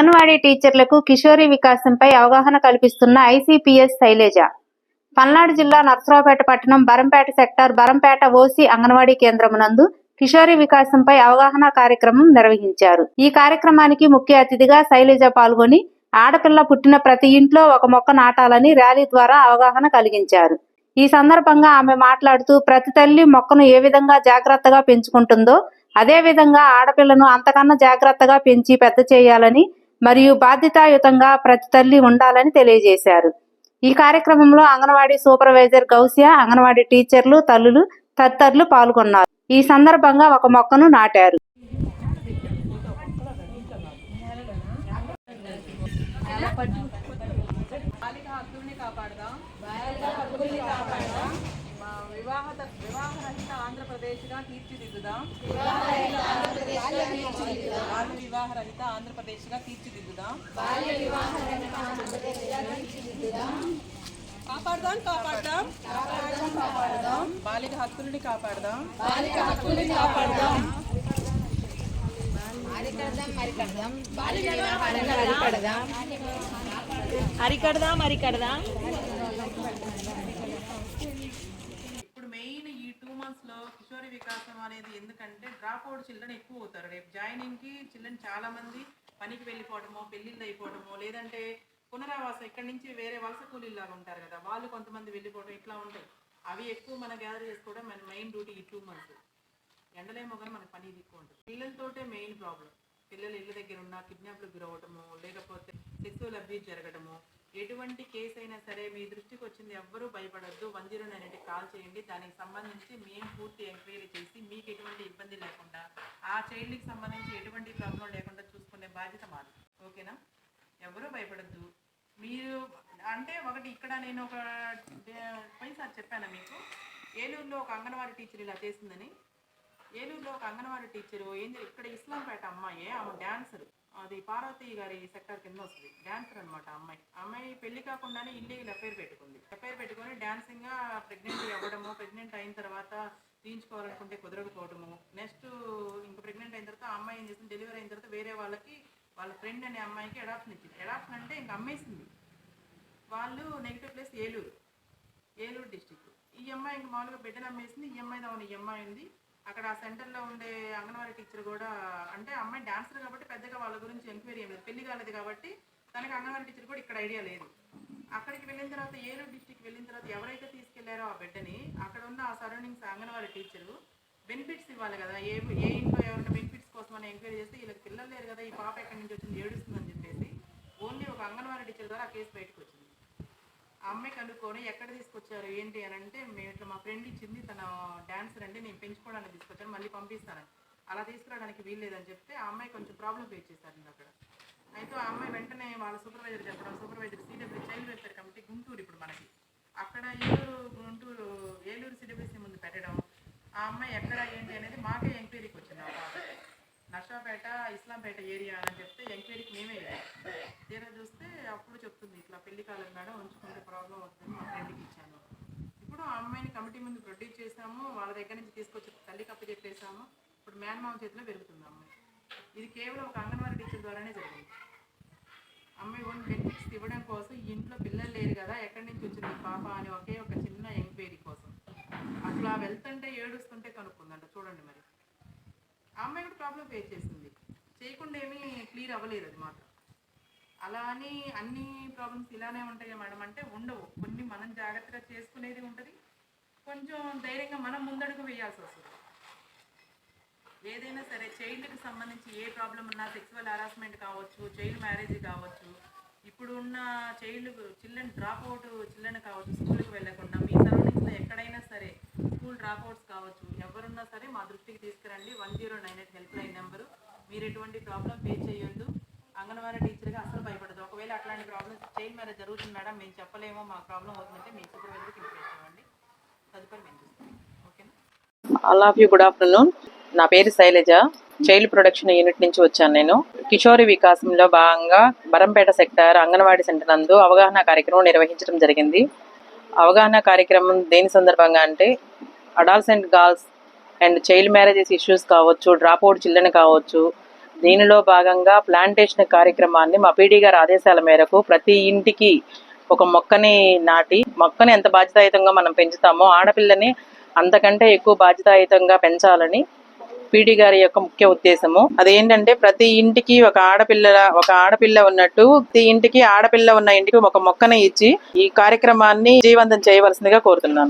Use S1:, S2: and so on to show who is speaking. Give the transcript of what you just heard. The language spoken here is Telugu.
S1: అంగన్వాడీ టీచర్లకు కిషోరి వికాసంపై అవగాహన కల్పిస్తున్న ఐసీపీఎస్ శైలేజ. పల్నాడు జిల్లా నర్సరావుపేట పట్టణం బరంపేట సెక్టార్ బరంపేట ఓసీ అంగన్వాడీ కేంద్రం నందు కిషోరి వికాసంపై అవగాహన కార్యక్రమం నిర్వహించారు. ఈ కార్యక్రమానికి ముఖ్య అతిథిగా శైలేజ పాల్గొని ఆడపిల్ల పుట్టిన ప్రతి ఇంట్లో ఒక మొక్క నాటాలని ర్యాలీ ద్వారా అవగాహన కలిగించారు. ఈ సందర్భంగా ఆమె మాట్లాడుతూ ప్రతి తల్లి మొక్కను ఏ విధంగా జాగ్రత్తగా పెంచుకుంటుందో అదే విధంగా ఆడపిల్లను అంతకన్నా జాగ్రత్తగా పెంచి పెద్ద చేయాలని మరియు బాధ్యతాయుతంగా ప్రతి తల్లి ఉండాలని తెలియజేశారు. ఈ కార్యక్రమంలో అంగన్వాడీ సూపర్వైజర్ గౌసియా అంగన్వాడీ టీచర్లు తల్లులు తదితరులు పాల్గొన్నారు. ఈ సందర్భంగా ఒక మొక్కను నాటారు.
S2: వివాహత వివాహరహిత ఆంధ్రప్రదేశ్గా తీర్చిదిద్దుదాం. బాల్య వివాహరహిత ఆంధ్రప్రదేశ్గా తీర్చిదిద్దుదాం. కాపాడదాం కాపాడదాం. కాపాడదాం బాలిక హక్కుల్ని కాపాడదాం. బాలిక హక్కుల్ని కాపాడదాం.
S3: అరికడదాం అరికడదాం.
S2: ఇప్పుడు మెయిన్ ఈ టూ మంత్స్ కిషోరి వికాసం అనేది ఎందుకంటే డ్రాప్ అవుట్ చిల్డ్రన్ ఎక్కువ అవుతారు. రేపు జాయినింగ్కి చిల్డ్రన్ చాలామంది పనికి వెళ్ళిపోవడమో పెళ్ళిళ్ళు అయిపోవడమో లేదంటే పునరావాసం ఇక్కడి నుంచి వేరే వలస కూలీలాగా ఉంటారు కదా వాళ్ళు కొంతమంది వెళ్ళిపోవడం ఇట్లా ఉంటాయి. అవి ఎక్కువ మనం గ్యాదర్ చేసుకోవడం మన మెయిన్ డ్యూటీ ఈ టూ మంత్స్ ఎండలేమో కానీ మనకు పని ఎక్కువ ఉంటుంది పిల్లలతోటే మెయిన్ ప్రాబ్లం పిల్లలు ఇళ్ళ దగ్గర ఉన్న కిడ్నాప్లు గురవడము లేకపోతే సెక్సువల్ అబ్యూస్ జరగడము ఎటువంటి కేసు అయినా సరే మీ దృష్టికి వచ్చింది ఎవ్వరూ భయపడద్దు. వన్ జీరో నైన్ కాల్ చేయండి. దానికి సంబంధించి మేము పూర్తి ఎంక్వైరీ చేసి మీకు ఎటువంటి ఇబ్బంది లేకుండా ఆ చైల్డ్కి సంబంధించి ఎటువంటి ప్రాబ్లం లేకుండా చూసుకునే బాధ్యత మాది. ఓకేనా? ఎవరూ భయపడద్దు. మీరు అంటే ఒకటి ఇక్కడ నేను ఒక పోయినసారి చెప్పాను మీకు? ఏలూరులో ఒక అంగన్వాడీ టీచర్ ఇలా చేసిందని. ఏలూరులో ఒక అంగన్వాడీ టీచరు ఏం ఇక్కడ ఇస్లాంపేట అమ్మాయి ఆమె డ్యాన్సరు అది పార్వతి గారి సెక్టర్ కింద వస్తుంది. డాన్సర్ అనమాట అమ్మాయి. అమ్మాయి పెళ్ళి కాకుండానే ఇల్లీగల్ అఫైర్ పెట్టుకుంది. అఫైర్ పెట్టుకొని డాన్సింగ్గా ప్రెగ్నెంట్ అవ్వడము ప్రెగ్నెంట్ అయిన తర్వాత తీయించుకోవాలనుకుంటే కుదరకపోవడము. నెక్స్ట్ ఇంకా ప్రెగ్నెంట్ అయిన తర్వాత అమ్మాయి ఏం చేసింది? డెలివరీ అయిన తర్వాత వేరే వాళ్ళకి వాళ్ళ ఫ్రెండ్ అనే అమ్మాయికి అడాప్షన్ ఇచ్చింది. అడాప్షన్ అంటే ఇంకా అమ్మేసింది. వాళ్ళు negative place Eluru. Eluru district ఈ అమ్మాయి ఇంకా మామూలుగా బిడ్డను అమ్మేసింది. ఈ అమ్మాయి దాని ఈ అమ్మాయి ఉంది. అక్కడ ఆ సెంటర్లో ఉండే అంగన్వాడీ టీచర్ కూడా అంటే అమ్మాయి డాన్సర్ కాబట్టి పెద్దగా వాళ్ళ గురించి ఎంక్వైరీ ఏం లేదు. పెళ్ళి కాలేదు కాబట్టి తనకి అంగన్వాడీ టీచర్ కూడా ఇక్కడ ఐడియా లేదు. అక్కడికి వెళ్ళిన తర్వాత ఏలూరు డిస్టిక్ వెళ్ళిన తర్వాత ఎవరైతే తీసుకెళ్ళారో ఆ బిడ్డని అక్కడ ఉన్న ఆ సరౌండింగ్స్ అంగన్వాడీ టీచరు బెనిఫిట్స్ ఇవ్వాలి కదా. ఏ ఏ ఇంట్లో ఎవరైనా బెనిఫిట్స్ కోసం అని ఎంక్వైరీ చేస్తే వీళ్ళకి పిల్లలు లేరు కదా ఈ పాప ఎక్కడి నుంచి వచ్చింది ఏడుస్తుందని చెప్పేసి ఓన్లీ ఒక అంగన్వాడీ టీచర్ ద్వారా ఆ కేసు బయటకు వచ్చింది. ఆ అమ్మాయి కనుక్కొని ఎక్కడ తీసుకొచ్చారు ఏంటి అని అంటే మేము ఇట్లా మా ఫ్రెండ్ ఇచ్చింది తన డాన్సర్ అంటే నేను పెంచుకోవడానికి తీసుకొచ్చాను మళ్ళీ పంపిస్తాను అలా తీసుకురావడానికి వీల్లేదని చెప్తే ఆ అమ్మాయి కొంచెం ప్రాబ్లం ఫేస్ చేశారు అక్కడ. అయితే ఆ అమ్మాయి వెంటనే వాళ్ళ సూపర్వైజర్ చెప్పడం supervisor CW child welfare committee Guntur ఇప్పుడు మనకి. అక్కడ ఏలూరు గుంటూరు ఏలూరు సిడబ్ల్యూసీ ముందు పెట్టడం ఆ అమ్మాయి ఎక్కడ ఏంటి అనేది మాకే ఎంక్వైరీకి వచ్చింది నర్సాపేట ఇస్లాంపేట ఏరియా అని చెప్తే ఎంక్వైరీకి మేమే వెళ్ళాం. అప్పుడు చెప్తుంది ఇట్లా పెళ్ళి కాలం మేడం ఉంచుకుంటే ప్రాబ్లం వస్తుంది మా ఫ్రెండ్కి ఇచ్చాను. ఇప్పుడు ఆ అమ్మాయిని కమిటీ ముందు ప్రొడ్యూస్ చేసాము వాళ్ళ దగ్గర నుంచి తీసుకొచ్చి తల్లికి అప్పు చెప్పేసాము ఇప్పుడు మేనమామ చేతిలో పెరుగుతుంది అమ్మాయి. ఇది కేవలం ఒక అంగన్వాడీ టీచర్ ద్వారానే జరిగింది. అమ్మాయి ఓన్ బెనిఫిట్స్ ఇవ్వడం కోసం ఇంట్లో పిల్లలు లేరు కదా ఎక్కడి నుంచి వచ్చింది? పాప అని ఒకే ఒక చిన్న ఎంక్వైరీ కోసం. అట్లా వెళ్తుంటే ఏడుస్తుంటే కనుక్కుందంట. చూడండి మరి. ఆ అమ్మాయి కూడా ప్రాబ్లం ఫేస్ చేసింది. చేయకుండా ఏమీ క్లియర్ అవ్వలేదు అది మాత్రం. అలా అని అన్ని ప్రాబ్లమ్స్ ఇలానే ఉంటాయి మేడం. అంటే ఉండవు. కొన్ని మనం జాగ్రత్తగా చేసుకునేది ఉంటుంది. కొంచెం ధైర్యంగా మనం ముందడుగు వేయాల్సి వస్తుంది. ఏదైనా సరే చైల్డ్కి సంబంధించి ఏ ప్రాబ్లం ఉన్నా సెక్సువల్ హరాస్మెంట్ కావచ్చు చైల్డ్ మ్యారేజ్ కావచ్చు ఇప్పుడు ఉన్న child children drop out children కావచ్చు స్కూల్కి వెళ్ళకుండా మీ సరౌండింగ్స్లో ఎక్కడైనా సరే స్కూల్ డ్రాప్ అవుట్స్ కావచ్చు ఎవరున్నా సరే మా దృష్టికి తీసుకురండి. One zero nine eight help line number మీరు ఎటువంటి ప్రాబ్లం ఫేస్ చేయొద్దు. అంగన్వాడీ టీచర్గా అసలు భయపడదు ఒకవేళ అట్లాంటి ప్రాబ్లమ్స్ చైల్డ్ మ్యారేజ్ జరుగుతుంది మేడం మేము చెప్పలేమో మాకు ప్రాబ్లం అవుతుందంటే మీ సూపర్వైజర్కి ఇన్ఫర్మేషన్ ఇవ్వండి తదుపరి మేము చూస్తాం. ఓకేనా
S4: all of you good afternoon నా పేరు శైలజ. చైల్డ్ ప్రొడక్షన్ యూనిట్ నుంచి వచ్చాను నేను. కిషోరి వికాసంలో భాగంగా బరంపేట సెక్టార్ అంగన్వాడీ సెంటర్ నందు అవగాహన కార్యక్రమం నిర్వహించడం జరిగింది. అవగాహన కార్యక్రమం దేని సందర్భంగా అంటే adolescent girls and child marriages issues కావచ్చు డ్రాప్ అవుట్ చిల్డ్రన్ కావచ్చు దీనిలో భాగంగా ప్లాంటేషన్ కార్యక్రమాన్ని మా పీడీ గారి ఆదేశాల మేరకు ప్రతి ఇంటికి ఒక మొక్కని నాటి మొక్కని ఎంత బాధ్యతాయుతంగా మనం పెంచుతామో ఆడపిల్లని అంతకంటే ఎక్కువ బాధ్యతాయుతంగా పెంచాలని పీడి గారి యొక్క ముఖ్య ఉద్దేశము. అదేంటంటే ప్రతి ఇంటికి ఒక ఆడపిల్ల ఒక ఆడపిల్ల ఉన్నట్టు ప్రతి ఇంటికి ఆడపిల్ల ఉన్న ఇంటికి ఒక మొక్కని ఇచ్చి ఈ కార్యక్రమాన్ని జీవంతం చేయవలసిందిగా కోరుతున్నాను.